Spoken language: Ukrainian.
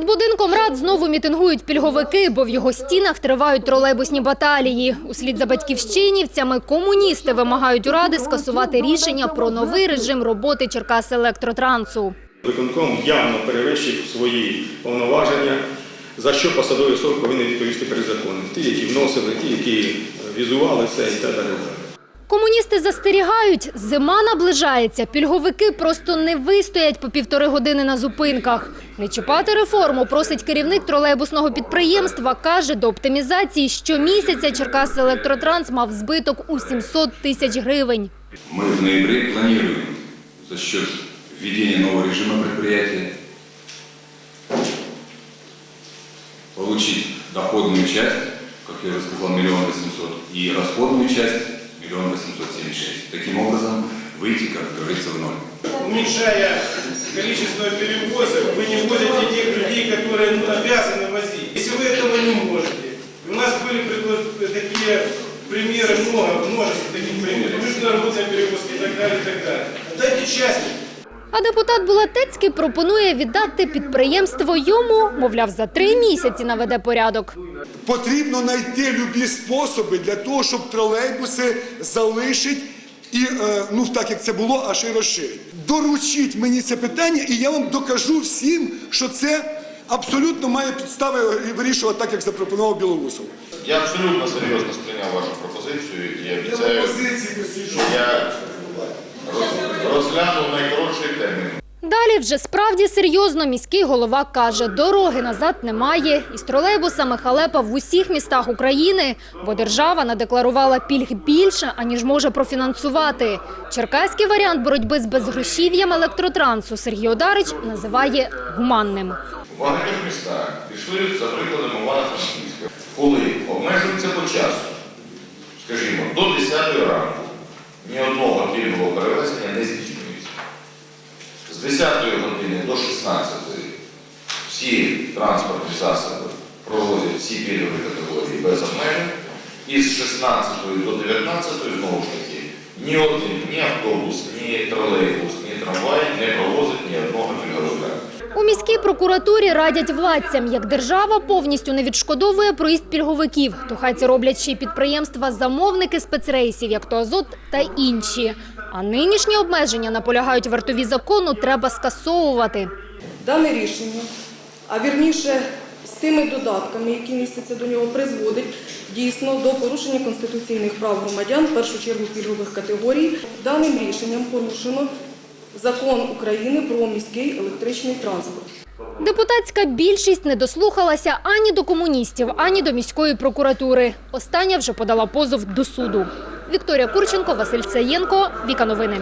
Під будинком рад знову мітингують пільговики, бо в його стінах тривають тролейбусні баталії. Услід за батьківщинівцями комуністи вимагають у ради скасувати рішення про новий режим роботи Черкас електротрансу. Виконком явно перевищив свої повноваження, за що посадовий особи повинен відповісти перед законом. Ті, які вносили, ті, які візували це і так далі. Комуністи застерігають, зима наближається. Пільговики просто не вистоять по півтори години на зупинках. Не чіпати реформу просить керівник тролейбусного підприємства. Каже, до оптимізації щомісяця Черкас електротранс мав збиток у 700 тисяч гривень. Мы в ноябре планируем за счет введения нового режима предприятия получить доходную часть, как я уже сказал, миллион восемьсот, и расходную часть миллион восемьсот семьдесят шесть. Таким образом, выйти, как говорится, в ноль. уменьшая количество перевозок, вы не возите тех людей, которые ну, обязаны возить. Если вы этого не можете, у нас были предло- такие примеры, много, множество таких примеров, международные перевозки и так далее, и так далее. Дайте частник. А депутат Булатецький пропонує віддати підприємство йому, мовляв, за три місяці наведе порядок. Потрібно знайти любі способи для того, щоб тролейбуси залишить і е, ну так як це було, аж і розширить. Доручіть мені це питання, і я вам докажу всім, що це абсолютно має підстави вирішувати так, як запропонував Білоусов. Я абсолютно серйозно сприйняв вашу пропозицію і обіцяю, що я роз- розгляну термін. Далі вже справді серйозно міський голова каже, дороги назад немає. Із тролейбусами халепа в усіх містах України, бо держава надекларувала пільг більше, аніж може профінансувати. Черкаський варіант боротьби з безгрошів'ям електротрансу Сергій Одарич називає гуманним. В багатьох містах пішли за прикладом Івано-Франківська, коли обмежується по часу, скажімо, до 10 ранку ні одного пільгового перевезення не здійснюється. З 10 години до 16 всі транспортні засоби проводять всі пільгові категорії без обмежень. І з 16 до 19 знову ж таки ні один, ні автобус, ні тролейбус, ні трамвай не провозить ні одного міській прокуратурі радять владцям, як держава повністю не відшкодовує проїзд пільговиків, то хай це роблять ще й підприємства-замовники спецрейсів, як то Азот та інші. А нинішні обмеження, наполягають вартові закону, треба скасовувати. Дане рішення, а вірніше з тими додатками, які містяться до нього, призводить дійсно до порушення конституційних прав громадян, в першу чергу пільгових категорій. Даним рішенням порушено закон України про міський електричний транспорт. Депутатська більшість не дослухалася ані до комуністів, ані до міської прокуратури. Остання вже подала позов до суду. Вікторія Курченко, Василь Саєнко, Віка Новини.